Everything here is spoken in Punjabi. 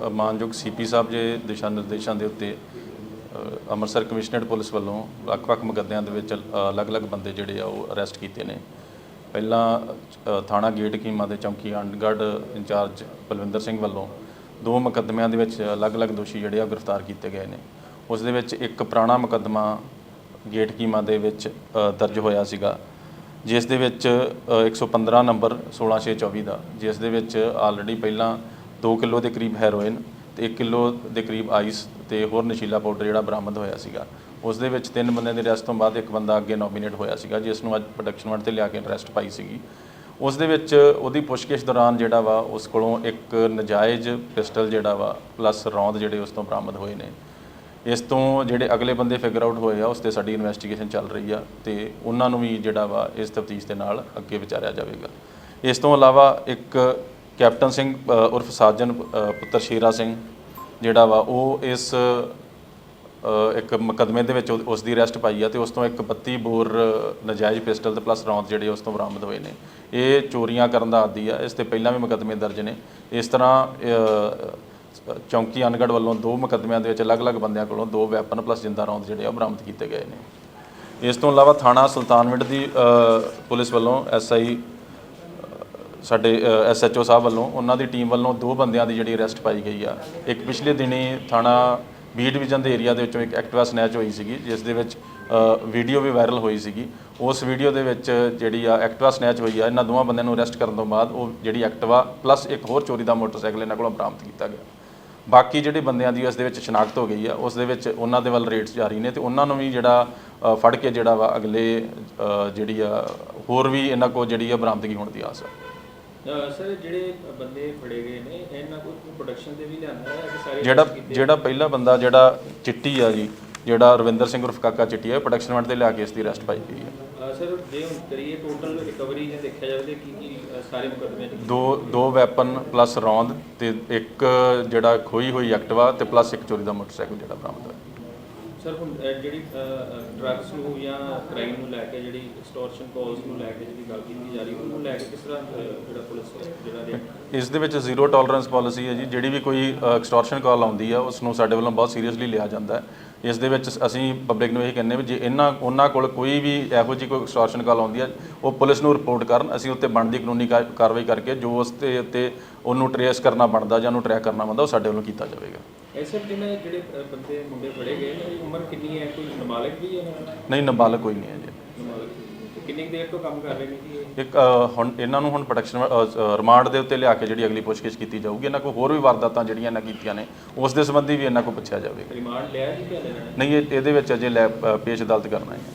ਅ, ਮਾਨਯੋਗ ਸੀਪੀ ਸਾਹਿਬ ਜੇ ਦਿਸ਼ਾ ਨਿਰਦੇਸ਼ਾਂ ਦੇ ਉੱਤੇ ਅੰਮ੍ਰਿਤਸਰ ਕਮਿਸ਼ਨਰੇਟ ਪੁਲਿਸ ਵੱਲੋਂ ਵੱਖ-ਵੱਖ ਮੁਕੱਦਿਆਂ ਦੇ ਵਿੱਚ ਅਲੱਗ-ਅਲੱਗ ਬੰਦੇ ਜਿਹੜੇ ਆ ਉਹ ਅਰੈਸਟ ਕੀਤੇ ਨੇ। ਪਹਿਲਾਂ ਥਾਣਾ ਗੇਟ ਕੀਮਾ ਦੇ ਚੌਂਕੀ ਅੰਡਗੜ੍ਹ ਇੰਚਾਰਜ ਬਲਵਿੰਦਰ ਸਿੰਘ ਵੱਲੋਂ ਦੋ ਮੁਕੱਦਮਿਆਂ ਦੇ ਵਿੱਚ ਅਲੱਗ-ਅਲੱਗ ਦੋਸ਼ੀ ਜਿਹੜੇ ਆ ਗ੍ਰਿਫਤਾਰ ਕੀਤੇ ਗਏ ਨੇ। ਉਸ ਦੇ ਵਿੱਚ ਇੱਕ ਪੁਰਾਣਾ ਮੁਕੱਦਮਾ ਗੇਟ ਕੀਮਾ ਦੇ ਵਿੱਚ ਦਰਜ ਹੋਇਆ ਸੀਗਾ ਜਿਸ ਦੇ ਵਿੱਚ ਅ, 115 ਨੰਬਰ 16624 ਦਾ ਜਿਸ ਦੇ ਵਿੱਚ ਆਲਰੇਡੀ ਪਹਿਲਾਂ 2 ਕਿਲੋ ਦੇ ਕਰੀਬ ਹੈਰੋਇਨ ਤੇ 1 ਕਿਲੋ ਦੇ ਕਰੀਬ ਆਈਸ ਤੇ ਹੋਰ ਨਸ਼ੀਲਾ ਪਾਊਡਰ ਜਿਹੜਾ ਬਰਾਮਦ ਹੋਇਆ ਸੀਗਾ। ਉਸ ਦੇ ਵਿੱਚ ਤਿੰਨ ਬੰਦਿਆਂ ਦੇ ਅਰੈਸਟ ਤੋਂ ਬਾਅਦ ਇੱਕ ਬੰਦਾ ਅੱਗੇ ਨੋਮੀਨੇਟ ਹੋਇਆ ਸੀਗਾ, ਜਿਸ ਨੂੰ ਅੱਜ ਪ੍ਰੋਡਕਸ਼ਨ ਵਨ ਤੇ ਲਿਆ ਕੇ ਅਰੈਸਟ ਪਾਈ ਸੀਗੀ। ਉਸ ਦੇ ਵਿੱਚ ਉਹਦੀ ਪੁੱਛਗਿੱਛ ਦੌਰਾਨ ਜਿਹੜਾ ਵਾ, ਉਸ ਕੋਲੋਂ ਇੱਕ ਨਜਾਇਜ਼ ਪਿਸਟਲ ਜਿਹੜਾ ਵਾ ਪਲੱਸ ਰੌਂਦ ਜਿਹੜੇ ਉਸ ਤੋਂ ਬਰਾਮਦ ਹੋਏ ਨੇ। ਇਸ ਤੋਂ ਜਿਹੜੇ ਅਗਲੇ ਬੰਦੇ ਫਿਗਰ ਆਊਟ ਹੋਏ ਆ, ਉਸ ਤੇ ਸਾਡੀ ਇਨਵੈਸਟੀਗੇਸ਼ਨ ਚੱਲ ਰਹੀ ਆ ਤੇ ਉਹਨਾਂ ਨੂੰ ਵੀ ਜਿਹੜਾ ਵਾ, ਇਸ ਤਫਤੀਸ਼ ਦੇ ਨਾਲ ਅੱਗੇ ਵਿਚਾਰਿਆ ਜਾਵੇਗਾ। ਇਸ ਤੋਂ ਇਲਾਵਾ ਇੱਕ ਕੈਪਟਨ ਸਿੰਘ ਅ, ਉਰਫ ਸਾਜਨ ਅ, ਪੁੱਤਰ ਸ਼ੇਰਾ ਸਿੰਘ ਜਿਹੜਾ ਵਾ ਉਹ ਇਸ ਅ, ਇੱਕ ਮੁਕੱਦਮੇ ਦੇ ਵਿੱਚ ਉਹ- ਉਸ ਦੀ ਅਰੈਸਟ ਪਾਈ ਆ ਤੇ ਉਸ ਤੋਂ ਇੱਕ 32 ਬੋਰ ਨਜਾਇਜ਼ ਪਿਸਟਲ ਤੇ ਪਲੱਸ ਰੌਂਦ ਜਿਹੜੇ ਉਸ ਤੋਂ ਬਰਾਮਦ ਹੋਏ ਨੇ। ਇਹ ਚੋਰੀਆਂ ਕਰਨ ਦਾ ਆਦੀ ਆ ਇਸ ਤੇ ਪਹਿਲਾਂ ਵੀ ਮੁਕੱਦਮੇ ਦਰਜ ਨੇ। ਇਸ ਤਰ੍ਹਾਂ ਅ, ਚੌਂਕੀ ਅਨਗੜ ਵੱਲੋਂ ਦੋ ਮੁਕੱਦਮਿਆਂ ਦੇ ਵਿੱਚ ਅਲੱਗ-ਅਲੱਗ ਬੰਦਿਆਂ ਕੋਲੋਂ ਦੋ ਵੈਪਨ ਪਲੱਸ ਜਿੰਦਾ ਰੌਂਦ ਜਿਹੜੇ ਆ ਉਹ ਬਰਾਮਦ ਕੀਤੇ ਗਏ ਨੇ। ਇਸ ਤੋਂ ਇਲਾਵਾ ਥਾਣਾ ਸੁਲਤਾਨਵਿੰਡ ਦੀ ਅ, ਪੁਲਿਸ ਵੱਲੋਂ ਐਸਆਈ ਸਾਡੇ ਐਸਐਚਓ ਸਾਹਿਬ ਵੱਲੋਂ, ਉਹਨਾਂ ਦੀ ਟੀਮ ਵੱਲੋਂ ਦੋ ਬੰਦਿਆਂ ਦੀ ਜਿਹੜੀ ਅਰੈਸਟ ਪਾਈ ਗਈ ਆ। ਇੱਕ ਪਿਛਲੇ ਦਿਨੀ ਥਾਣਾ ਬੀ ਡਿਵੀਜ਼ਨ ਦੇ ਏਰੀਆ ਦੇ ਵਿੱਚੋਂ ਇੱਕ ਐਕਟਿਵਾ ਸਨੈਚ ਹੋਈ ਸੀਗੀ, ਜਿਸ ਦੇ ਵਿੱਚ ਵੀਡੀਓ ਵੀ ਵਾਇਰਲ ਹੋਈ ਸੀਗੀ। ਉਸ ਵੀਡੀਓ ਦੇ ਵਿੱਚ ਜਿਹੜੀ ਆ ਐਕਟਿਵਾ ਸਨੈਚ ਹੋਈ ਆ, ਇਹਨਾਂ ਦੋਵਾਂ ਬੰਦਿਆਂ ਨੂੰ ਅਰੈਸਟ ਕਰਨ ਤੋਂ ਬਾਅਦ ਉਹ ਜਿਹੜੀ ਐਕਟਿਵਾ ਪਲੱਸ ਇੱਕ ਹੋਰ ਚੋਰੀ ਦਾ ਮੋਟਰਸਾਈਕਲ ਇਹਨਾਂ ਕੋਲੋਂ ਬਰਾਮਦ ਕੀਤਾ ਗਿਆ। ਬਾਕੀ ਜਿਹੜੇ ਬੰਦਿਆਂ ਦੀ ਉਸ ਦੇ ਵਿੱਚ ਸ਼ਨਾਖਤ ਹੋ ਗਈ ਆ, ਉਸ ਦੇ ਵਿੱਚ ਉਹਨਾਂ ਦੇ ਵੱਲ ਰੇਟਸ ਜਾਰੀ ਨੇ ਤੇ ਉਹਨਾਂ ਨੂੰ ਵੀ ਜਿਹੜਾ ਫੜ ਕੇ ਜਿਹੜਾ ਵਾ ਅਗਲੇ ਜਿਹੜੀ ਆ ਹੋਰ ਵੀ ਇਹਨਾਂ ਕੋਲ ਜਿਹੜੀ ਆ ਬਰਾਮਦਗੀ ਹੋਣ ਦੀ ਆਸ ਹੈ ਸਰ ਜਿਹੜੇ ਬੰਦੇ ਫੜੇ ਗਏ ਨੇ ਇਹਨਾਂ ਕੋਲ ਪ੍ਰੋਡਕਸ਼ਨ ਤੇ ਵੀ ਲਿਆਂਦਾ ਹੈ ਕਿ ਸਾਰੇ ਜਿਹੜਾ ਜਿਹੜਾ ਪਹਿਲਾ ਬੰਦਾ ਜਿਹੜਾ ਚਿੱਟੀ ਆ ਜੀ ਜਿਹੜਾ ਰਵਿੰਦਰ ਸਿੰਘ ਉਰਫ ਕਾਕਾ ਚਿੱਟੀ ਆ ਪ੍ਰੋਡਕਸ਼ਨ ਵੰਡ ਤੇ ਲਿਆ ਕੇ ਇਸ ਦੀ ਅਰੈਸਟ ਪਾਈ ਗਈ ਹੈ ਸਰ ਜੇ ਹੁਣ ਕਰੀਏ ਟੋਟਲ ਰਿਕਵਰੀ ਜੇ ਦੇਖਿਆ ਜਾਵੇ ਤੇ ਕੀ ਕੀ ਸਾਰੇ ਮੁਕੱਦਮੇ ਦੋ ਦੋ ਵੈਪਨ ਪਲੱਸ ਰੌਂਦ ਤੇ ਇੱਕ ਜਿਹੜਾ ਖੋਈ ਹੋਈ ਐਕਟਿਵਾ ਤੇ ਪਲੱਸ ਇੱਕ ਚੋਰੀ ਦਾ ਮੋਟਰਸਾਈਕਲ ਜਿਹੜਾ ਬਰਾਮਦ ਹੋਇਆ। ਸਰ ਹੁਣ ਅਹ ਜਿਹੜੀ ਡਰੱਗਸ ਨੂੰ ਜਾਂ ਕ੍ਰਾਈਮ ਨੂੰ ਲੈ ਕੇ ਜਿਹੜੀ ਐਕਸਟੋਰਸ਼ਨ ਕਾਲਸ ਨੂੰ ਲੈ ਕੇ ਜਿਹੜੀ ਗੱਲ ਕੀਤੀ ਜਾ ਰਹੀ ਉਹਨੂੰ ਲੈ ਕੇ ਕਿਸ ਤਰ੍ਹਾਂ ਅਹ, ਜਿਹੜਾ ਪੁਲਿਸ ਜਿਹੜਾ ਰਿਐਕਟ ਇਸ ਦੇ ਵਿੱਚ ਜ਼ੀਰੋ ਟੋਲਰੈਂਸ ਪਾਲਿਸੀ ਹੈ ਜੀ। ਜਿਹੜੀ ਵੀ ਕੋਈ ਐਕਸਟੋਰਸ਼ਨ ਕਾਲ ਆਉਂਦੀ ਆ ਉਸ ਨੂੰ ਸਾਡੇ ਵੱਲੋਂ ਬਹੁਤ ਸੀਰੀਅਸਲੀ ਲਿਆ ਜਾਂਦਾ ਹੈ। ਇਸ ਦੇ ਵਿੱਚ ਅਸੀਂ ਪਬਲਿਕ ਨੂੰ ਇਹ ਕਹਿੰਦੇ ਵੀ ਜੇ ਇਹਨਾਂ ਉਹਨਾਂ ਕੋਲ ਕੋਈ ਵੀ ਇਹੋ ਜਿਹੀ ਕੋਈ ਐਕਸਟੋਰਸ਼ਨ ਕਾਲ ਆਉਂਦੀ ਆ ਉਹ ਪੁਲਿਸ ਨੂੰ ਰਿਪੋਰਟ ਕਰਨ। ਅਸੀਂ ਉੱਤੇ ਬਣਦੀ ਕਾਨੂੰਨੀ ਕਾ- ਕਾਰਵਾਈ ਕਰਕੇ ਜੋ ਉਸ ਤੇ ਉੱਤੇ ਉਹਨੂੰ ਟਰੇਸ ਕਰਨਾ ਬਣਦਾ ਜਾਂ ਉਹਨੂੰ ਟਰੈਕ ਕਰਨਾ ਬਣਦਾ ਉਹ ਸਾਡੇ ਵੱਲੋਂ ਕੀਤਾ ਜਾਵੇਗਾ। ਐਸੇ ਜਿਹਨੇ ਜਿਹੜੇ ਅਹ, ਬੰਦੇ ਮੁੰਡੇ ਫੜੇ ਗਏ ਨੇ ਉਹਦੀ ਉਮਰ ਕਿੰਨੀ ਹੈ? ਕੋਈ ਨਾਬਾਲਗ ਵੀ ਹੈ ਨਾ ਨਹੀਂ ਨਾਬਾਲਗ ਕੋਈ ਨਹੀਂ ਹੈ ਜੀ। ਨਾਬਾਲਗ ਕਿੰਨੀ ਦੇਰ ਤੋਂ ਕੰਮ ਕਰ ਰਹੇ ਨੇ ਕਿ ਇਹ? ਇੱਕ ਅ, ਹੁਣ ਇਹਨਾਂ ਨੂੰ ਹੁਣ ਪ੍ਰੋਡਕਸ਼ਨ ਰਿਮਾਂਡ ਦੇ ਉੱਤੇ ਲਿਆ ਕੇ ਜਿਹੜੀ ਅਗਲੀ ਪੁੱਛਗਿੱਛ ਕੀਤੀ ਜਾਊਗੀ ਇਹਨਾਂ ਕੋਲ ਹੋਰ ਵੀ ਵਾਰਦਾਤਾਂ ਜਿਹੜੀਆਂ ਇਹਨਾਂ ਕੀਤੀਆਂ ਨੇ ਉਸ ਦੇ ਸੰਬੰਧੀ ਵੀ ਇਹਨਾਂ ਕੋਲ ਪੁੱਛਿਆ ਜਾਵੇਗਾ। ਰਿਮਾਂਡ ਲਿਆ ਜੀ ਕਿ ਲੈਣਾ ਨਹੀਂ ਇਹ- ਇਹਦੇ ਵਿੱਚ ਅਜੇ ਲੈ ਅ, ਪੇਸ਼ ਅਦਾਲਤ ਕਰਨਾ ਹੈ।